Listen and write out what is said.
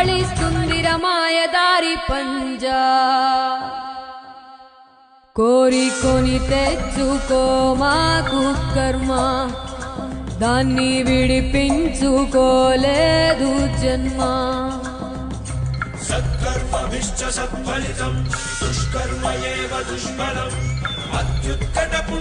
నిన్ను కబళిస్తుంది రమాయదారి పంజా. కోరికొని తెచ్చుకో మాకు కర్మ దాన్ని విడిపించుకోలేదు జన్మ. సత్కర్మభిశ్చ సత్ఫలితం దుష్కర్మ ఏవ దుష్ఫలం అత్యుత్కటపు